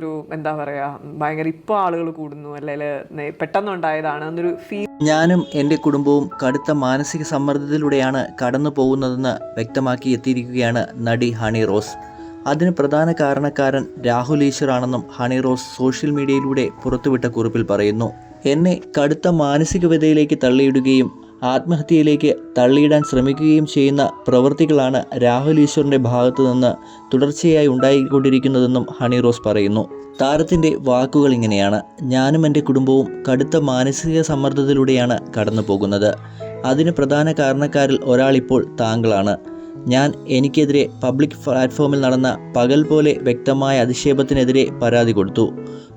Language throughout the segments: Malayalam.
ഒരു എന്താ പറയാ ഭയങ്കര ഇപ്പോൾ ആളുകൾ കൂടുന്നു അല്ലെങ്കിൽ പെട്ടെന്നുണ്ടായതാണ് എന്നൊരു ഫീൽ ഞാനും എൻ്റെ കുടുംബവും കടുത്ത മാനസിക സമ്മർദ്ദത്തിലൂടെയാണ് കടന്നു പോകുന്നതെന്ന് വ്യക്തമാക്കി എത്തിയിരിക്കുകയാണ് നടി ഹണി റോസ് അതിന് പ്രധാന കാരണക്കാരൻ രാഹുൽ ഈശ്വർ ആണെന്നും ഹണി റോസ് സോഷ്യൽ മീഡിയയിലൂടെ പുറത്തുവിട്ട കുറിപ്പിൽ പറയുന്നു എന്നെ കടുത്ത മാനസികവിതയിലേക്ക് തള്ളിയിടുകയും ആത്മഹത്യയിലേക്ക് തള്ളിയിടാൻ ശ്രമിക്കുകയും ചെയ്യുന്ന പ്രവൃത്തികളാണ് രാഹുൽ ഈശ്വറിൻ്റെ ഭാഗത്തു നിന്ന് തുടർച്ചയായി ഉണ്ടായിക്കൊണ്ടിരിക്കുന്നതെന്നും ഹണി റോസ് പറയുന്നു താരത്തിൻ്റെ വാക്കുകൾ ഇങ്ങനെയാണ് ഞാനും എൻ്റെ കുടുംബവും കടുത്ത മാനസിക സമ്മർദ്ദത്തിലൂടെയാണ് കടന്നു പോകുന്നത് അതിന് പ്രധാന കാരണക്കാരിൽ ഒരാളിപ്പോൾ താങ്കളാണ് ഞാൻ എനിക്കെതിരെ പബ്ലിക് പ്ലാറ്റ്ഫോമിൽ നടന്ന പകൽ പോലെ വ്യക്തമായ അധിക്ഷേപത്തിനെതിരെ പരാതി കൊടുത്തു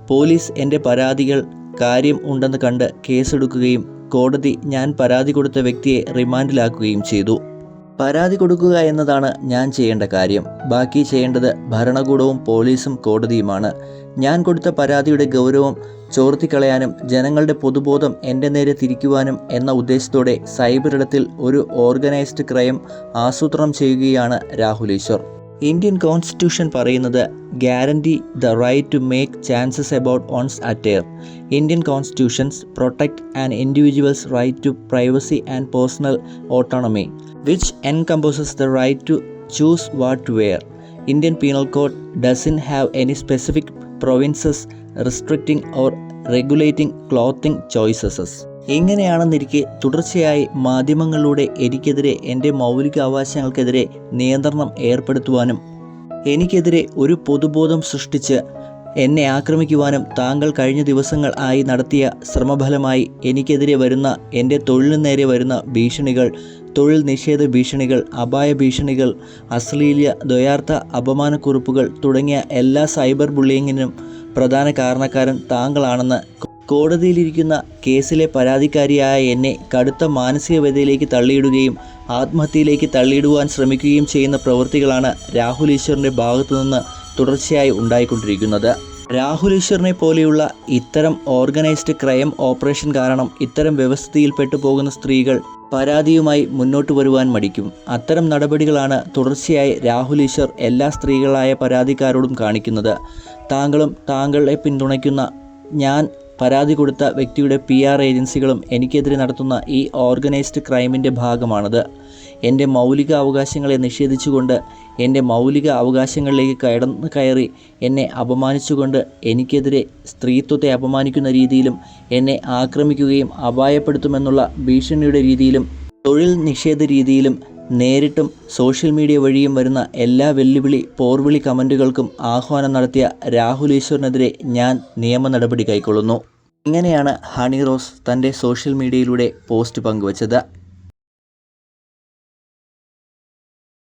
പോലീസ് എൻ്റെ പരാതികൾ കാര്യം ഉണ്ടെന്ന് കണ്ട് കേസെടുക്കുകയും കോടതി ഞാൻ പരാതി കൊടുത്ത വ്യക്തിയെ റിമാൻഡിലാക്കുകയും ചെയ്തു പരാതി കൊടുക്കുക എന്നതാണ് ഞാൻ ചെയ്യേണ്ട കാര്യം ബാക്കി ചെയ്യേണ്ടത് ഭരണകൂടവും പോലീസും കോടതിയുമാണ് ഞാൻ കൊടുത്ത പരാതിയുടെ ഗൗരവം ചോർത്തിക്കളയാനും ജനങ്ങളുടെ പൊതുബോധം എൻ്റെ നേരെ തിരിക്കുവാനും എന്ന ഉദ്ദേശത്തോടെ സൈബർ ഇടത്തിൽ ഒരു ഓർഗനൈസ്ഡ് ക്രൈം ആസൂത്രണം ചെയ്യുകയാണ് രാഹുലീശ്വർ ഇന്ത്യൻ കോൺസ്റ്റിറ്റ്യൂഷൻ പറയുന്നത് guarantee the right to make chances about one's attire. Indian constitutions protect an individual's right to privacy and personal autonomy, which encompasses the right to choose what to wear. Indian Penal Code doesn't have any specific provinces restricting or regulating clothing choices. എങ്ങനെയാണെന്നിരിക്കെ തുടർച്ചയായി മാധ്യമങ്ങളിലൂടെ എനിക്കെതിരെ എൻ്റെ മൗലികാവകാശങ്ങൾക്കെതിരെ നിയന്ത്രണം ഏർപ്പെടുത്തുവാനും എനിക്കെതിരെ ഒരു പൊതുബോധം സൃഷ്ടിച്ച് എന്നെ ആക്രമിക്കുവാനും താങ്കൾ കഴിഞ്ഞ ദിവസങ്ങൾ ആയി നടത്തിയ ശ്രമഫലമായി എനിക്കെതിരെ വരുന്ന എൻ്റെ തൊഴിലിന് നേരെ വരുന്ന ഭീഷണികൾ തൊഴിൽ നിഷേധ ഭീഷണികൾ അപായ ഭീഷണികൾ അശ്ലീല ദ്വയാർത്ഥ അപമാനക്കുറിപ്പുകൾ തുടങ്ങിയ എല്ലാ സൈബർ ബുള്ളിയിങ്ങിനും പ്രധാന കാരണക്കാരൻ താങ്കളാണെന്ന് കോടതിയിലിരിക്കുന്ന കേസിലെ പരാതിക്കാരിയായ എന്നെ കടുത്ത മാനസിക മാനസികവ്യതയിലേക്ക് തള്ളിയിടുകയും ആത്മഹത്യയിലേക്ക് തള്ളിയിടുവാൻ ശ്രമിക്കുകയും ചെയ്യുന്ന പ്രവൃത്തികളാണ് രാഹുൽ ഈശ്വറിൻ്റെ ഭാഗത്തുനിന്ന് തുടർച്ചയായി ഉണ്ടായിക്കൊണ്ടിരിക്കുന്നത് രാഹുൽ ഈശ്വറിനെ പോലെയുള്ള ഇത്തരം ഓർഗനൈസ്ഡ് ക്രൈം ഓപ്പറേഷൻ കാരണം ഇത്തരം വ്യവസ്ഥയിൽപ്പെട്ടു പോകുന്ന സ്ത്രീകൾ പരാതിയുമായി മുന്നോട്ട് വരുവാൻ മടിക്കും അത്തരം നടപടികളാണ് തുടർച്ചയായി രാഹുൽ ഈശ്വർ എല്ലാ സ്ത്രീകളായ പരാതിക്കാരോടും കാണിക്കുന്നത് താങ്കളും താങ്കളെ പിന്തുണയ്ക്കുന്ന ഞാൻ പരാതി കൊടുത്ത വ്യക്തിയുടെ പി ആർ ഏജൻസികളും എനിക്കെതിരെ നടത്തുന്ന ഈ ഓർഗനൈസ്ഡ് ക്രൈമിൻ്റെ ഭാഗമാണത് എൻ്റെ മൗലിക അവകാശങ്ങളെ നിഷേധിച്ചുകൊണ്ട് എൻ്റെ മൗലിക അവകാശങ്ങളിലേക്ക് കടന്ന് കയറി എന്നെ അപമാനിച്ചുകൊണ്ട് എനിക്കെതിരെ സ്ത്രീത്വത്തെ അപമാനിക്കുന്ന രീതിയിലും എന്നെ ആക്രമിക്കുകയും അപായപ്പെടുത്തുമെന്നുള്ള ഭീഷണിയുടെ രീതിയിലും തൊഴിൽ നിഷേധ രീതിയിലും നേരിട്ടും സോഷ്യൽ മീഡിയ വഴിയും വരുന്ന എല്ലാ വെല്ലുവിളി പോർവിളി കമൻറ്റുകൾക്കും ആഹ്വാനം നടത്തിയ രാഹുൽ ഈശ്വറിനെതിരെ ഞാൻ നിയമ നടപടി കൈക്കൊള്ളുന്നു ഇങ്ങനെയാണ് ഹണി റോസ് തൻ്റെ സോഷ്യൽ മീഡിയയിലൂടെ പോസ്റ്റ് പങ്കുവച്ചത്